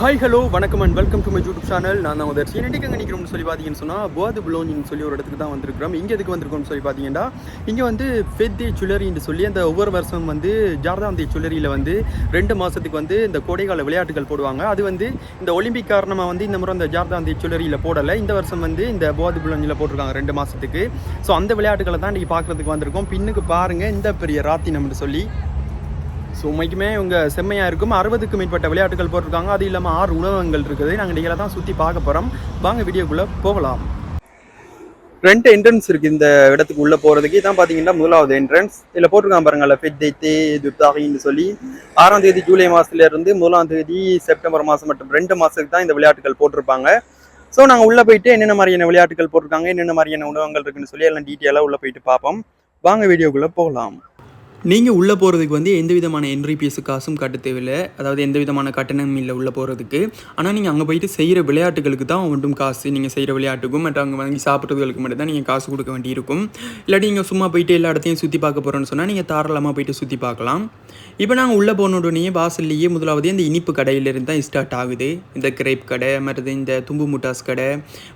Hi hello வணக்கம் and welcome to my YouTube channel நான் தான் உதர் இன்னைக்கு எங்கே நிற்கிறோம்னு சொல்லி பார்த்தீங்கன்னு சொன்னால் போது புலோஞ்சின்னு சொல்லி ஒரு இடத்துக்கு தான் வந்திருக்கிறோம். இங்கே எதுக்கு வந்திருக்கோம்னு சொல்லி பார்த்தீங்கன்னா இங்கே வந்து ஃபெத்தி சுழரின்னு சொல்லி அந்த ஒவ்வொரு வருஷம் வந்து ஜார்தாந்தி சுல்லரியில் வந்து ரெண்டு மாதத்துக்கு வந்து இந்த கோடைக்கால விளையாட்டுகள் போடுவாங்க. அது வந்து இந்த ஒலிம்பிக் காரணமாக வந்து இந்த முறை அந்த ஜார்தாந்தி சுல்லரியில் போடலை. இந்த வருஷம் வந்து இந்த போது புலோஞ்சில் போட்டிருக்காங்க ரெண்டு மாதத்துக்கு ஸோ அந்த விளையாட்டுகளை தான் இன்றைக்கி பார்க்குறதுக்கு வந்திருக்கோம். பின்னுக்கு பாருங்கள் இந்த பெரிய ராத்தினம்னு சொல்லி ஸோ இவங்க செம்மையாக இருக்கும். அறுபதுக்கு மேற்பட்ட விளையாட்டுகள் போட்டிருக்காங்க. அது இல்லாமல் ஆறு உணவகங்கள் இருக்குது. நாங்கள் நிகழ தான் சுற்றி பார்க்க போகிறோம் வாங்க வீடியோக்குள்ளே போகலாம். ரெண்டு என்ட்ரன்ஸ் இருக்குது இந்த இடத்துக்கு உள்ளே போகிறதுக்கு இதான் பார்த்தீங்கன்னா முதலாவது என்ட்ரன்ஸ் இதில் போட்டிருக்காங்க பாருங்கள்ல பெத்தே துப்தாகின்னு சொல்லி. ஆறாம் தேதி ஜூலை மாதத்துலேருந்து முதலாம் தேதி செப்டம்பர் மாதம் மற்றும் ரெண்டு மாதத்துக்கு தான் இந்த விளையாட்டுகள் போட்டிருப்பாங்க. ஸோ நாங்கள் உள்ளே போயிட்டு என்னென்ன மாதிரியான விளையாட்டுகள் போட்டிருக்காங்க என்னென்ன மாதிரியான உணவங்கள் இருக்குன்னு சொல்லி எல்லாம் டீட்டெயிலாக உள்ளே போயிட்டு பார்ப்போம். வாங்க வீடியோக்குள்ளே போகலாம். நீங்கள் உள்ளே போகிறதுக்கு வந்து எந்த விதமான என்ட்ரி பீஸு காசும் கட்ட தேவையில்லை. அதாவது எந்த விதமான கட்டணம் இல்லை உள்ளே போகிறதுக்கு ஆனால் நீங்கள் அங்கே போயிட்டு செய்கிற விளையாட்டுகளுக்கு தான் ஒன்றும் காசு நீங்கள் செய்கிற விளையாட்டுக்கும் மற்ற அங்கே வாங்கி சாப்பிட்றதுகளுக்கு மட்டும் தான் நீங்கள் காசு கொடுக்க வேண்டியிருக்கும். இல்லாட்டி நீங்கள் சும்மா போயிட்டு எல்லா இடத்தையும் சுற்றி பார்க்க போகிறோன்னு சொன்னால் நீங்கள் தாராளமாக போயிட்டு சுற்றி பார்க்கலாம். இப்போ நாங்கள் உள்ளே போன உடனே வாசல்லையே முதலாவது இந்த இனிப்பு கடையிலேருந்து தான் ஸ்டார்ட் ஆகுது. இந்த கிரேப் கடை மற்றது இந்த தும்பு முட்டாஸ் கடை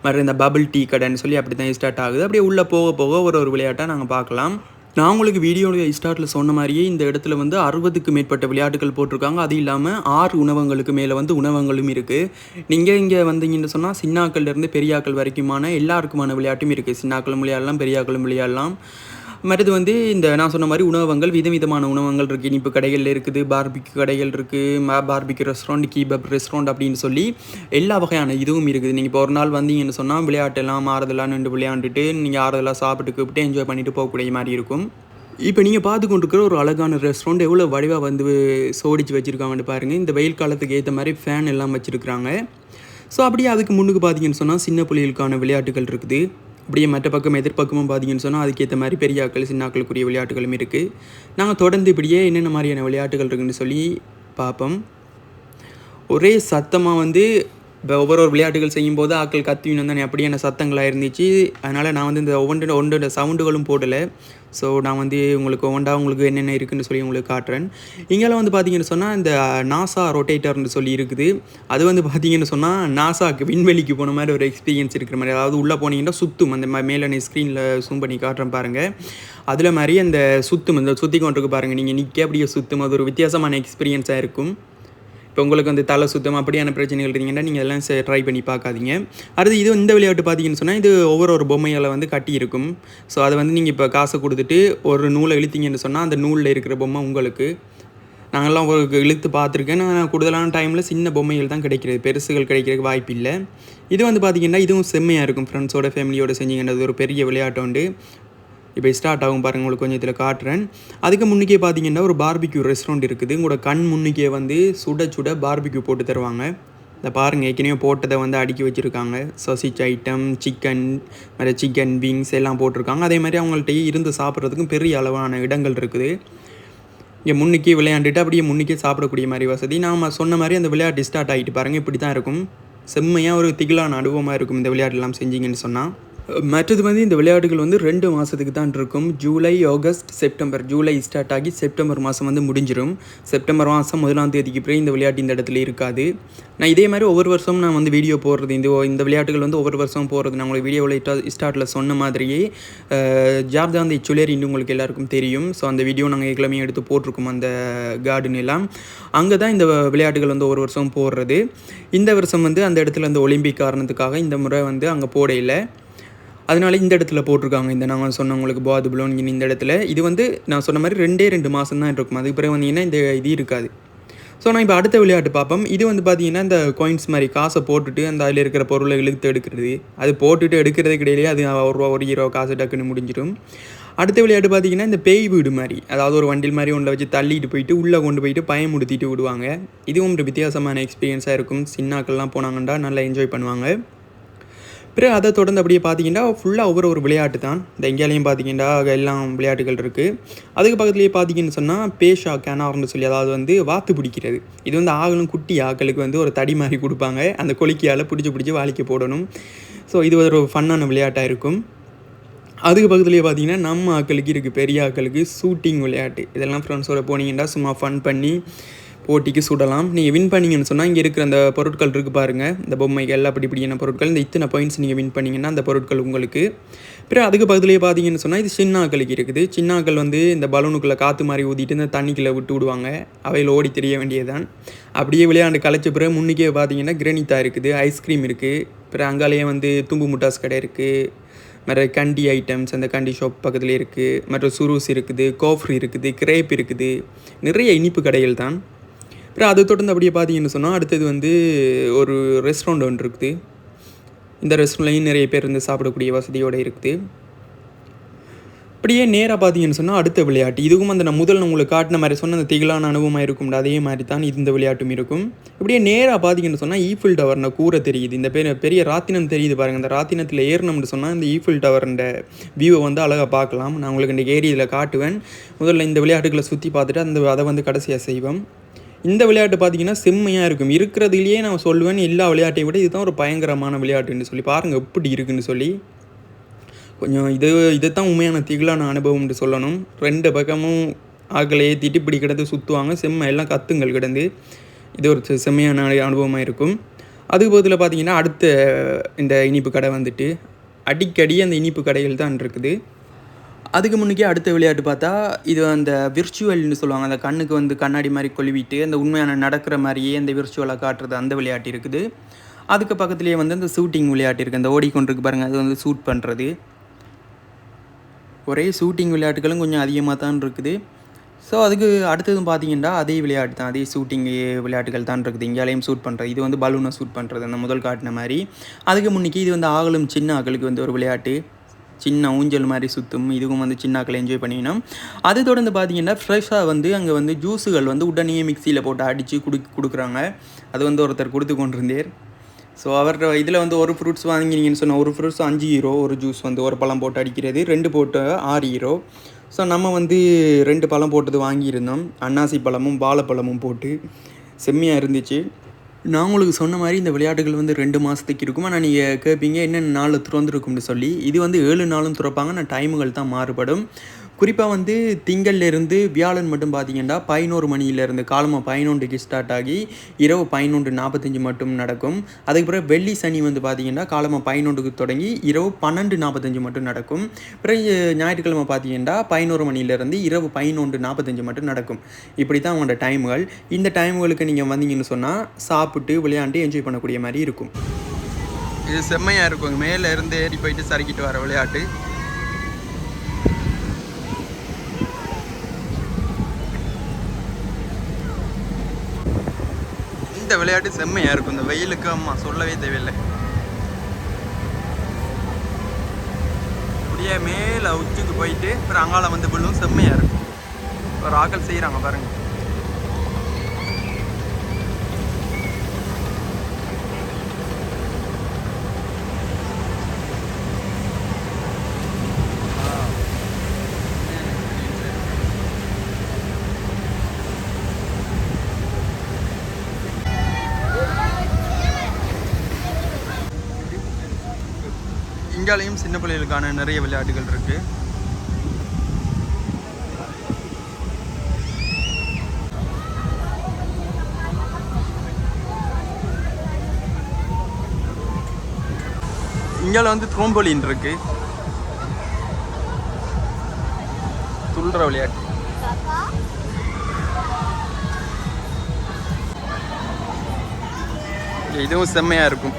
மற்ற இந்த பபிள் டீ கடைன்னு சொல்லி அப்படி தான் ஸ்டார்ட் ஆகுது. அப்படியே உள்ளே போக போக ஒரு ஒரு விளையாட்டாக நாங்கள் பார்க்கலாம். நான் உங்களுக்கு வீடியோடைய ஸ்டார்ட்டில் சொன்ன மாதிரியே இந்த இடத்துல வந்து அறுபதுக்கு மேற்பட்ட விளையாட்டுகள் போட்டிருக்காங்க. அது இல்லாமல் ஆறு உணவங்களுக்கு மேலே வந்து உணவங்களும் இருக்குது நீங்கள் இங்கே வந்தீங்கன்னு சொன்னால் சின்னாக்கள்லேருந்து பெரியாக்கள் வரைக்குமான எல்லாருக்குமான விளையாட்டும் இருக்குது சின்னாக்களும் விளையாடலாம் பெரியாக்களும் விளையாடலாம். மற்றது வந்து இந்த நான் சொன்ன மாதிரி உணவகங்கள் விதவிதமான உணவகங்கள் இருக்குது இனிப்பு கடைகள் இருக்குது பார்பிக்கு கடைகள் இருக்குது பார்பிக்கு ரெஸ்டாரண்ட் கீபப் ரெஸ்டாரண்ட் அப்படின்னு சொல்லி எல்லா வகையான இதுவும் இருக்குது. நீங்கள் இப்போ ஒரு நாள் வந்தீங்கன்னு சொன்னால் விளையாட்டெல்லாம் ஆறுதலாக நின்று விளையாண்டுட்டு நீங்கள் ஆறுதலாக சாப்பிட்டு கூப்பிட்டு என்ஜாய் பண்ணிட்டு போகக்கூடிய மாதிரி இருக்கும். இப்போ நீங்கள் பார்த்து கொண்டிருக்கிற ஒரு அழகான ரெஸ்டாரண்ட் எவ்வளோ வடிவாக வந்து சோடிச்சு வச்சுருக்காங்கன்னு பாருங்கள் இந்த வெயில் காலத்துக்கு ஏற்ற மாதிரி ஃபேன் எல்லாம் வச்சுருக்குறாங்க. ஸோ அப்படியே அதுக்கு முன்னுக்கு பார்த்தீங்கன்னு சொன்னால் சின்ன புள்ளிகளுக்கான விளையாட்டுகள் இருக்குது. அப்படியே மற்ற பக்கம் எதிர்ப்பக்கமும் பார்த்தீங்கன்னு சொன்னால் அதுக்கேற்ற மாதிரி பெரியாக்கள் சின்னாக்களுக்குரிய விளையாட்டுகளும் இருக்குது நாங்கள் தொடர்ந்து இப்படியே என்னென்ன மாதிரியான விளையாட்டுகள் இருக்குன்னு சொல்லி பார்ப்போம் ஒரே சத்தமாக வந்து இப்போ ஒவ்வொரு ஒரு விளையாட்டுகள் செய்யும்போது ஆக்கள் கத்தியும் தானே அப்படியான சத்தங்களாக இருந்துச்சு. அதனால் நான் வந்து இந்த ஒவ்வொன்று ஒன்றோட சவுண்டுகளும் போடலை. ஸோ நான் வந்து உங்களுக்கு ஒவ்வொன்றா உங்களுக்கு என்னென்ன இருக்குன்னு சொல்லி உங்களுக்கு காட்டுறேன். இங்கெல்லாம் வந்து பார்த்தீங்கன்னு சொன்னால் இந்த நாசா ரொட்டேட்டர்னு சொல்லி இருக்குது. அது வந்து பார்த்தீங்கன்னு சொன்னால் நாசாக்கு விண்வெளிக்கு போன மாதிரி ஒரு எக்ஸ்பீரியன்ஸ் இருக்கிற மாதிரி. அதாவது உள்ளே போனீங்கன்னா சுத்தும். அந்த மாதிரி மேலே ஸ்க்ரீனில் ஜூம் பண்ணி காட்டுறேன் பாருங்கள் அதில் மாதிரி அந்த சுத்தும் இந்த சுற்றி கொண்டிருக்கு பாருங்கள் நீங்கள் நிற்க அப்படியே சுத்தும். அது ஒரு வித்தியாசமான எக்ஸ்பீரியன்ஸாக இருக்கும். இப்போ உங்களுக்கு வந்து தலை சுத்தம் அப்படியான பிரச்சனைகள் இருந்தீங்கன்னா நீங்கள் எல்லாம் ட்ரை பண்ணி பார்க்காதீங்க. அடுத்து இது இந்த விளையாட்டு பார்த்தீங்கன்னு சொன்னால் இது ஒவ்வொரு ஒரு பொம்மையால் வந்து கட்டியிருக்கும் ஸோ அதை வந்து நீங்கள் இப்போ காசை கொடுத்துட்டு ஒரு நூலை இழுத்தீங்கன்னு சொன்னால் அந்த நூலில் இருக்கிற பொம்மை உங்களுக்கு. நாங்கள்லாம் உங்களுக்கு இழுத்து பார்த்துருக்கேன். நான் கூடுதலான டைமில் சின்ன பொம்மைகள் தான் கிடைக்கிறது. பெருசுகள் கிடைக்கிறதுக்கு வாய்ப்பு இல்லை. இது வந்து பார்த்திங்கன்னா இதுவும் செம்மையாக இருக்கும். ஃப்ரெண்ட்ஸோட ஃபேமிலியோடு செஞ்சிங்கன்றது ஒரு பெரிய விளையாட்டு உண்டு. இப்போ ஸ்டார்ட் ஆகும் பாருங்கள் உங்களுக்கு கொஞ்சம் இதில் காட்டுறேன். அதுக்கு முன்னிக்கே பார்த்தீங்கன்னா ஒரு பார்பிக்யூ ரெஸ்டாரண்ட் இருக்குது. உங்களோட கண் முன்னிக்கே வந்து சுட சுட பார்பிக்யூ போட்டு தருவாங்க. இந்த பாருங்கள் ஏற்கனவே போட்டதை வந்து அடுக்கி வச்சுருக்காங்க. சசிச் ஐட்டம் சிக்கன் வேறு சிக்கன் விங்ஸ் எல்லாம் போட்டிருக்காங்க. அதே மாதிரி அவங்கள்ட்ட இருந்து சாப்பிட்றதுக்கும் பெரிய அளவான இடங்கள் இருக்குது. இங்கே முன்னிக்கே விளையாண்டுட்டு அப்படியே முன்னிக்கே சாப்பிடக்கூடிய மாதிரி வசதி. நாம் சொன்ன மாதிரி அந்த விளையாட்டு ஸ்டார்ட் ஆகிட்டு பாருங்கள் இப்படி தான் இருக்கும். செம்மையாக ஒரு திகிலான அனுபவமாக இருக்கும் இந்த விளையாட்டுலாம் செஞ்சீங்கன்னு சொன்னால் மற்றது வந்து இந்த விளையாட்டுகள் வந்து ரெண்டு மாதத்துக்கு தான் இருக்கும். July August September. July start ஆகி செப்டம்பர் மாதம் வந்து முடிஞ்சிடும் செப்டம்பர் மாதம் முதலாம் தேதிக்கு பிறகு இந்த விளையாட்டு இந்த இடத்துல இருக்காது. நான் இதே மாதிரி ஒவ்வொரு வருஷமும் நான் வந்து வீடியோ போடுறது இந்த இந்த விளையாட்டுகள் வந்து ஒவ்வொரு வருஷம் போடுறது. நான் உங்களுக்கு வீடியோவில் ஸ்டார்ட்டில் சொன்ன மாதிரியே ஜார்தாந்தை சுலேரின்னு உங்களுக்கு எல்லாருக்கும் தெரியும். ஸோ அந்த வீடியோ நாங்கள் எல்லாமே எடுத்து போட்டிருக்கோம் அந்த கார்டன் எல்லாம். அங்கே தான் இந்த விளையாட்டுகள் வந்து ஒவ்வொரு வருஷம் போடுறது. இந்த வருஷம் வந்து அந்த இடத்துல அந்த ஒலிம்பிக் காரணத்துக்காக இந்த முறை வந்து அங்கே போடையில். அதனால இந்த இடத்துல போட்டிருக்காங்க. இந்த நாங்கள் சொன்ன உங்களுக்கு பாது புலோன் இந்த இடத்துல. இது வந்து நான் சொன்ன மாதிரி ரெண்டே ரெண்டு மாதம் தான் இருக்கும். அதுக்கு பிறகு வந்தீங்கன்னா இந்த இது இருக்காது. ஸோ நான் இப்போ அடுத்த விளையாட்டு பார்ப்போம். இது வந்து பார்த்தீங்கன்னா இந்த காயின்ஸ் மாதிரி காசை போட்டுட்டு அந்த அதில் இருக்கிற பொருளை இழுத்து எடுக்கிறது. அது போட்டுட்டு எடுக்கிறதுக்கு கிடையாது அது ஒரு ரூபா ஒரு ஹீரோ காசு டக்குன்னு முடிஞ்சிடும். அடுத்த விளையாட்டு பார்த்தீங்கன்னா இந்த பேய் வீடு மாதிரி. அதாவது ஒரு வண்டில் மாதிரி ஒன்றை வச்சு தள்ளிட்டு போயிட்டு உள்ளே கொண்டு போயிட்டு பயமுடுத்திட்டு விடுவாங்க. இதுவும் ஒரு வித்தியாசமான எக்ஸ்பீரியன்ஸாக இருக்கும். சின்னாக்கள்லாம் போனாங்கன்னா நல்லா என்ஜாய் பண்ணுவாங்க. பிறகு அதை தொடர்ந்து அப்படியே பார்த்தீங்கன்னா ஃபுல்லாக ஒவ்வொரு ஒரு விளையாட்டு தான். இந்த எங்கேயாலையும் பார்த்தீங்கன்னா எல்லாம் விளையாட்டுகள் இருக்குது அதுக்கு பக்கத்துலேயே பார்த்தீங்கன்னு சொன்னால் பேஷா கேனார்னு சொல்லி அதாவது வந்து வாத்து பிடிக்கிறது. இது வந்து ஆகலும் குட்டி ஆக்களுக்கு வந்து ஒரு தடி மாதிரி கொடுப்பாங்க. அந்த கொலிக்கியால் பிடிச்சி பிடிச்சி வாளிக்க போடணும். ஸோ இது ஒரு ஃபன்னான விளையாட்டாக இருக்கும். அதுக்கு பக்கத்துலேயே பார்த்தீங்கன்னா நம்ம ஆக்களுக்கு இருக்குது பெரிய ஆக்களுக்கு ஷூட்டிங் விளையாட்டு. இதெல்லாம் ஃப்ரெண்ட்ஸோட போனீங்கன்னா சும்மா ஃபன் பண்ணி போட்டிக்கு சுடலாம். நீங்கள் வின் பண்ணீங்கன்னு சொன்னால் இங்கே இருக்கிற அந்த பொருட்கள் இருக்குது பாருங்கள் இந்த பொம்மைகள் அப்படி இப்படியான பொருட்கள் இந்த இத்தனை பாயிண்ட்ஸ் நீங்கள் வின் பண்ணிங்கன்னா அந்த பொருட்கள் உங்களுக்கு. பிறகு அதுக்கு பதிலே பார்த்தீங்கன்னு சொன்னால் இது சின்னாக்களுக்கு இருக்குது. சின்னாக்கள் வந்து இந்த பலூனுக்குள்ளே காற்று மாதிரி ஊதிட்டு இந்த தண்ணிக்குள்ளே விட்டு விடுவாங்க. அவையில் ஓடி தெரிய வேண்டியதுதான். அப்படியே விளையாண்டு கலைச்ச பிறகு முன்னுக்கே பார்த்தீங்கன்னா கிரனித்தா இருக்குது ஐஸ்கிரீம் இருக்குது பிறகு அங்காலேயே வந்து தும்பு முட்டாஸ் கடை இருக்குது மற்ற கண்டி ஐட்டம்ஸ் அந்த கண்டி ஷாப் பக்கத்தில் இருக்குது மற்ற சுரூஸ் இருக்குது கோஃப்ரி இருக்குது கிரேப் இருக்குது. நிறைய இனிப்பு கடைகள் தான். அப்புறம் அதை தொடர்ந்து அப்படியே பார்த்தீங்கன்னு சொன்னால் அடுத்தது வந்து ஒரு ரெஸ்டாரண்ட் ஒன்று இருக்குது. இந்த ரெஸ்டாரண்ட்லையும் நிறைய பேர் வந்து சாப்பிடக்கூடிய வசதியோடு இருக்குது. அப்படியே நேராக பார்த்தீங்கன்னு சொன்னால் அடுத்த விளையாட்டு. இதுவும் அந்த நான் முதல் உங்களுக்கு காட்டின மாதிரி சொன்ன அந்த திகிலான அனுபவமாக இருக்கும் அதே மாதிரி தான் இந்த விளையாட்டும் இருக்கும். இப்படியே நேராக பார்த்தீங்கன்னு சொன்னால் ஈஃபில் டவர்ன கூரை தெரியுது. இந்த பெரிய பெரிய ராத்தினம் தெரியுது பாருங்கள் இந்த ராத்தினத்தில் ஏறணும்னு சொன்னால் இந்த ஈஃபில் டவர்ன்ற வியூவை வந்து அழகாக பார்க்கலாம். நான் உங்களுக்கு இன்றைக்கு ஏரியில் காட்டுவேன். முதல்ல இந்த விளையாட்டுகளை சுற்றி பார்த்துட்டு அந்த அதை வந்து கடைசியாக செய்வோம். இந்த விளையாட்டு பார்த்தீங்கன்னா செம்மையாக இருக்கும். இருக்கிறதுலையே நான் சொல்லுவேன் எல்லா விளையாட்டையும் விட இதுதான் ஒரு பயங்கரமான விளையாட்டுன்னு சொல்லி. பாருங்கள் எப்படி இருக்குன்னு சொல்லி. கொஞ்சம் இது இதைத்தான் உண்மையான திகிலான அனுபவம்னு சொல்லணும். ரெண்டு பக்கமும் ஆக்களை ஏற்றிட்டு இப்படி கிடந்து சுற்றுவாங்க செம்மை எல்லாம் கத்துங்கள் கிடந்து. இது ஒரு செ- செம்மையான அனு- அனுபவமாக இருக்கும். அதுக்கு பதில் பார்த்தீங்கன்னா அடுத்த இந்த இனிப்பு கடை வந்துட்டு அடிக்கடி அந்த இனிப்பு கடைகள் தான் இருக்குது. அதுக்கு முன்னுக்கே அடுத்த விளையாட்டு பார்த்தா இது அந்த விர்ச்சுவல்னு சொல்லுவாங்க அந்த கண்ணுக்கு வந்து கண்ணாடி மாதிரி கொழுவிட்டு அந்த உண்மையான நடக்கிற மாதிரியே அந்த விர்ச்சுவலாக காட்டுறது அந்த விளையாட்டு இருக்குது. அதுக்கு பக்கத்துலேயே வந்து அந்த ஷூட்டிங் விளையாட்டு இருக்குது அந்த ஓடிக்கொண்டிருக்கு பாருங்கள் அது வந்து ஷூட் பண்ணுறது ஒரே ஷூட்டிங் விளையாட்டுகளும் கொஞ்சம் அதிகமாக தான் இருக்குது. ஸோ அதுக்கு அடுத்ததும் பார்த்தீங்கன்னா அதே விளையாட்டு தான் அதே ஷூட்டிங் விளையாட்டுகள் தான் இருக்குது. இங்கேயாலையும் ஷூட் பண்ணுறது இது வந்து பலூனை ஷூட் பண்ணுறது அந்த முதல் காட்டின மாதிரி. அதுக்கு முன்னிக்கு இது வந்து ஆகலும் சின்ன ஆக்களுக்கு வந்து ஒரு விளையாட்டு. சின்ன ஊஞ்சல் மாதிரி சுற்றும் இதுவும் வந்து சின்னாக்களை என்ஜாய் பண்ணிக்கணும். அது தொடர்ந்து பார்த்தீங்கன்னா ஃப்ரெஷ்ஷாக வந்து அங்கே வந்து ஜூஸுகள் வந்து உடனே மிக்சியில் போட்டு அடித்து குடி கொடுக்குறாங்க. அது வந்து ஒருத்தர் கொடுத்து கொண்டிருந்தேர். ஸோ அவர் இதில் வந்து ஒரு ஃப்ரூட்ஸ் வாங்கினீங்கன்னு சொன்னால் ஒரு ஃப்ரூட்ஸ் அஞ்சு ஹீரோ ஒரு ஜூஸ் வந்து ஒரு பழம் போட்டு அடிக்கிறது ரெண்டு போட்டு ஆறு ஹீரோ ஸோ நம்ம வந்து ரெண்டு பழம் போட்டது வாங்கியிருந்தோம். அன்னாசி பழமும் வாழைப்பழமும் போட்டு செம்மையாக இருந்துச்சு. நான் உங்களுக்கு சொன்ன மாதிரி இந்த விளையாட்டுகள் வந்து ரெண்டு மாதத்துக்கு இருக்கும்? ஆனால் நீங்கள் கேட்பீங்க என்னென்ன நாளில் திறந்துருக்கும்னு சொல்லி. இது வந்து ஏழு நாளும் திறப்பாங்க ஆனால் டைமுகள் தான் மாறுபடும். குறிப்பாக வந்து திங்கள்லேருந்து வியாழன் மட்டும் பார்த்தீங்கன்னா பதினோரு மணியிலேருந்து காலமாக பதினொன்றுக்கு ஸ்டார்ட் ஆகி இரவு பதினொன்று நாற்பத்தஞ்சு மட்டும் நடக்கும். அதுக்கு பிறகு வெள்ளி சனி வந்து பார்த்தீங்கன்னா காலமாக பதினொன்றுக்கு தொடங்கி இரவு பன்னெண்டு நாற்பத்தஞ்சு மட்டும் நடக்கும். பிறகு ஞாயிற்றுக்கிழமை பார்த்தீங்கன்னா பதினோரு மணியிலேருந்து இரவு பதினொன்று நாற்பத்தஞ்சு மட்டும் நடக்கும். இப்படி தான் அவங்களோட டைமுகள் இந்த டைமுகளுக்கு நீங்கள் வந்தீங்கன்னு சொன்னால் சாப்பிட்டு விளையாண்டு என்ஜாய் பண்ணக்கூடிய மாதிரி இருக்கும். இது செம்மையாக இருக்கும். மேலே இருந்து ஏறி போயிட்டு சறுக்கிட்டு வர விளையாட்டு. விளையாட்டு செம்மையாக இருக்கும். இந்த வெயிலுக்கு அம்மா சொல்லவே தேவையில்லை. அப்படியே மேலே உச்சிக்கு போயிட்டு அப்புறம் அங்கால வந்து விழும். செம்மையாக இருக்கும். ஒரு ஆக்கள் செய்கிறாங்க பாருங்கள் இங்காலையும் சின்ன பிள்ளைகளுக்கான நிறைய விளையாட்டுகள் இருக்குது இங்கால வந்து த்ரோம்பொலின் இருக்கு. துள்ளுற விளையாட்டு. இதுவும் செம்மையாக இருக்கும்.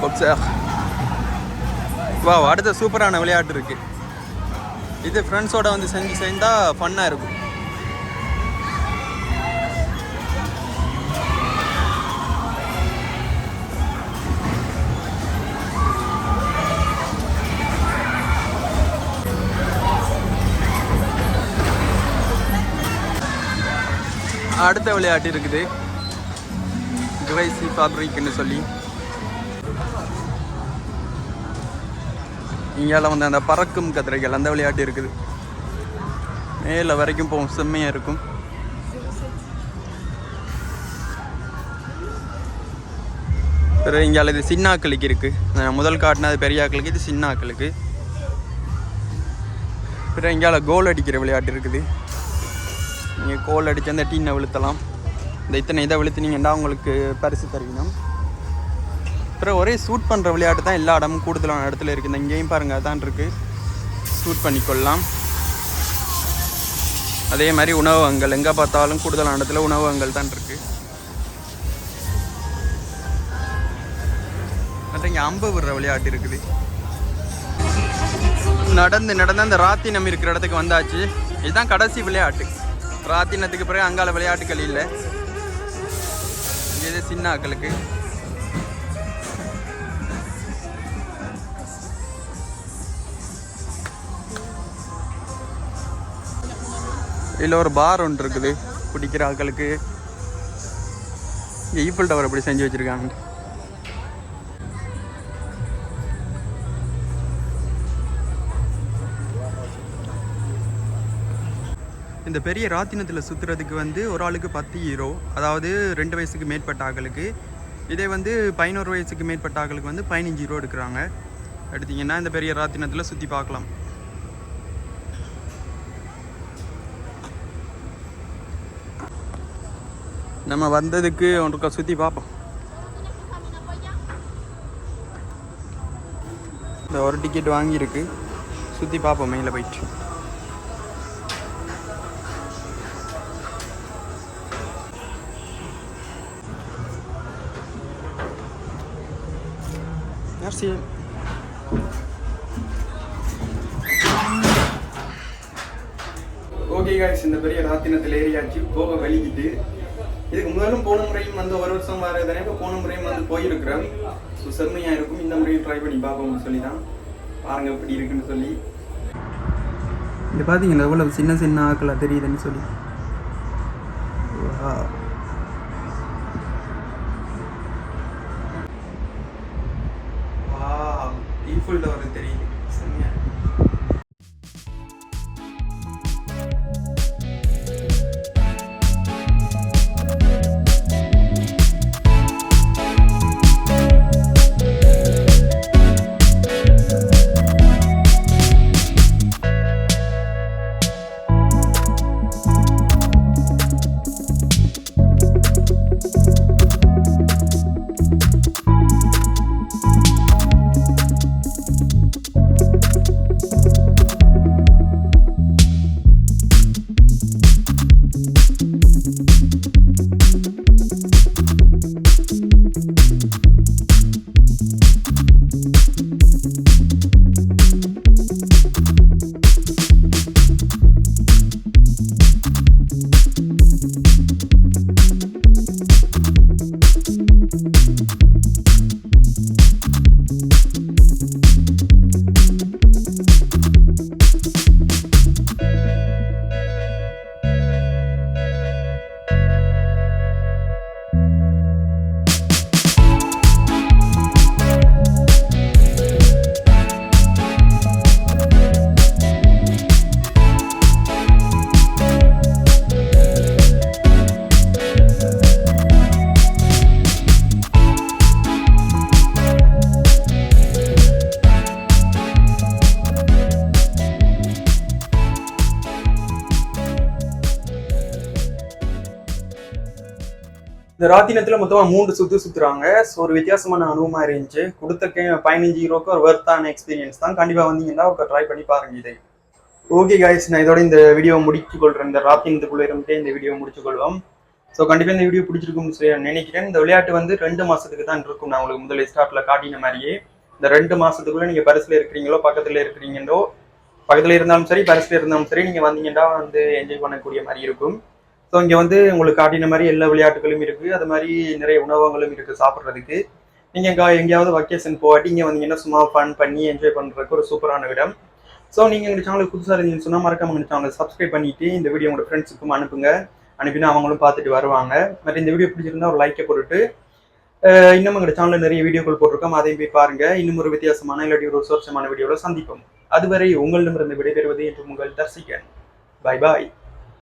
Boxer. வா அடுத்த சூப்பரான விளையாட்டு இருக்கு. இது ஃப்ரெண்ட்ஸோட வந்து செஞ்சு செஞ்சால் ஃபன்னாக இருக்கும். அடுத்த விளையாட்டு இருக்குது. கிரைசி ஃபேப்ரிக்னு சொல்லி. இங்கேயால் வந்து அந்த பறக்கும் கதிரைகள் அந்த விளையாட்டு இருக்குது. மேலே வரைக்கும் போகும் செம்மையாக இருக்கும். பிறகு இங்கால இது சின்னாக்களுக்கு இருக்குது முதல் காட்டினா அது பெரியாக்களுக்கு இது சின்னாக்களுக்கு பிறகு இங்கால கோல் அடிக்கிற விளையாட்டு இருக்குது. நீங்கள் கோல் அடித்து அந்த டீனை விழுத்தலாம். இந்த இத்தனை இதை விழுத்துனீங்கன்னா உங்களுக்கு பரிசு தருவினோம்? அப்புறம் ஒரே சூட் பண்ணுற விளையாட்டு தான் எல்லா இடமும் கூடுதலான இடத்துல இருக்குது இந்த இங்கேயும் பாருங்கள் அதான் இருக்குது சூட் பண்ணிக்கொள்ளலாம் அதே மாதிரி உணவகங்கள் எங்கே பார்த்தாலும் கூடுதலான இடத்துல உணவகங்கள் தான் இருக்குது மற்ற இங்கே அம்பு விடுற விளையாட்டு இருக்குது. நடந்து நடந்து அந்த ராத்தினம் இருக்கிற இடத்துக்கு வந்தாச்சு. இதுதான் கடைசி விளையாட்டு. ராத்தினத்துக்கு பிறகு அங்கால விளையாட்டுகள் இல்லை. இது சின்னாக்களுக்கு. இதில் ஒரு பார் ஒன்று இருக்குது. குடிக்கிற ஆக்களுக்கு இங்கே ஈஃபில் டவர் எப்படி செஞ்சு வச்சுருக்காங்க. இந்த பெரிய ராத்தினத்தில் சுற்றுறதுக்கு வந்து ஒரு ஆளுக்கு பத்து ஹீரோ அதாவது ரெண்டு வயசுக்கு மேற்பட்ட ஆக்களுக்கு இதே வந்து பதினோரு வயசுக்கு மேற்பட்ட ஆக்களுக்கு வந்து பதினஞ்சு ஹீரோ எடுக்கிறாங்க. எடுத்தீங்கன்னா இந்த பெரிய ராத்தினத்தில் சுற்றி பார்க்கலாம். நம்ம வந்ததுக்கு ஒன்றுக்கா சுற்றி பார்ப்போம். இந்த ஒரு டிக்கெட் வாங்கியிருக்கு. சுற்றி பார்ப்போம் மேலே போயிட்டு. Merci. ஓகே காய்ஸ் இந்த பெரிய ராத்தினத்தில் ஏறியாச்சு. போக வலிக்குது இதுக்கு முதலும் போன முறையும் வந்து ஒரு வருஷம் வரதானே இப்போ போன முறையும் வந்து போயிருக்கிறோம். ஸோ செம்மையாக இருக்கும். இந்த முறையும் ட்ரை பண்ணி பார்ப்போம்னு சொல்லி தான் பாருங்க எப்படி இருக்குன்னு சொல்லி. இது பார்த்தீங்களா எவ்வளோ சின்ன சின்ன ஆக்களாக தெரியுதுன்னு சொல்லி. ஈஃபில் டவர் தெரியுது. இந்த ராத்தினத்துல மொத்தமா மூன்று சுத்து சுத்துறாங்க. ஸோ ஒரு வித்தியாசமான அனுபவமா இருந்துச்சு. கொடுத்த பதினஞ்சு ஹீரோக்கு ஒரு ஒர்த்தான எக்ஸ்பீரியன்ஸ் தான். கண்டிப்பா வந்தீங்கன்னா ஒரு ட்ரை பண்ணி பாருங்க இதை. ஓகே கைஸ் நான் இதோட இந்த வீடியோ முடிச்சு கொள்றேன். இந்த ராத்தினத்துக்குள்ள இருந்துட்டு இந்த வீடியோ முடிச்சு கொள்வோம். ஸோ கண்டிப்பா இந்த வீடியோ பிடிச்சிருக்கும்னு சொல்லி நான் நினைக்கிறேன். இந்த விளையாட்டு வந்து ரெண்டு மாசத்துக்கு தான் இருக்கும். நான் உங்களுக்கு முதல்ல ஸ்டார்ட்ல காட்டின மாதிரியே. இந்த ரெண்டு மாசத்துக்குள்ள நீங்க பரிசுல இருக்கிறீங்களோ பக்கத்துல இருக்கிறீங்களோ பக்கத்துல இருந்தாலும் சரி பரிசுல இருந்தாலும் சரி நீங்க வந்தீங்கன்னா வந்து என்ஜாய் பண்ணக்கூடிய மாதிரி இருக்கும். ஸோ இங்கே வந்து உங்களுக்கு காட்டின மாதிரி எல்லா விளையாட்டுகளும் இருக்குது அது மாதிரி நிறைய உணவகங்களும் இருக்குது சாப்பிட்றதுக்கு. நீங்கள் எங்கே எங்கேயாவது வக்கேஷன் போகாட்டி இங்கே வந்தீங்கன்னா சும்மா ஃபன் பண்ணி என்ஜாய் பண்ணுறதுக்கு ஒரு சூப்பரான இடம். ஸோ நீங்கள் எங்கள் சேனலுக்கு புதுசாக இருந்தீங்கன்னு சொன்னால் மறக்காம எங்கள் சேனலை சப்ஸ்கிரைப் பண்ணிவிட்டு இந்த வீடியோ உங்களோட ஃப்ரெண்ட்ஸுக்கும் அனுப்புங்க. அனுப்பினா அவங்களும் பார்த்துட்டு வருவாங்க. மற்ற இந்த வீடியோ பிடிச்சிருந்தா ஒரு லைக்கை போட்டுட்டு இன்னும் எங்கள் சேனலில் நிறைய வீடியோக்கள் போட்டிருக்கோம். அதையும் போய் பாருங்க. இன்னும் ஒரு வித்தியாசமான இல்லாட்டி ஒரு சுவாரஸ்யமான வீடியோவில் சந்திப்போம். அதுவரை உங்களிடமிருந்து விடைபெறுவது என்று உங்கள் தர்சிகன். Bye bye